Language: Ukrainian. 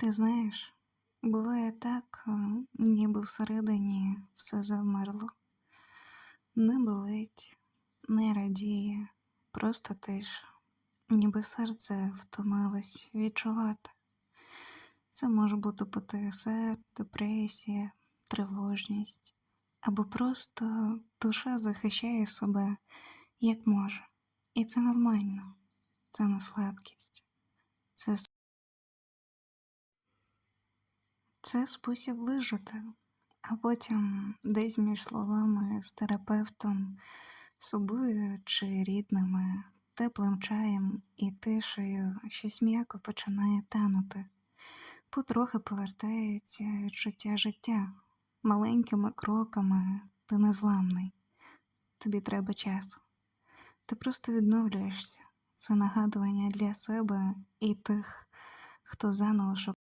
Ти знаєш, буває так, ніби всередині все завмерло. Не болить, не радіє, просто тиша, ніби серце втомилось відчувати. Це може бути ПТСР, депресія, тривожність, або просто душа захищає себе як може. І це нормально, це не слабкість, це Це спосіб вижити, а потім десь між словами з терапевтом, собою чи рідними, теплим чаєм і тишею щось м'яко починає танути. Потрохи повертається відчуття життя. Маленькими кроками ти незламний. Тобі треба часу. Ти просто відновлюєшся. Це нагадування для себе і тих, хто заново шукає.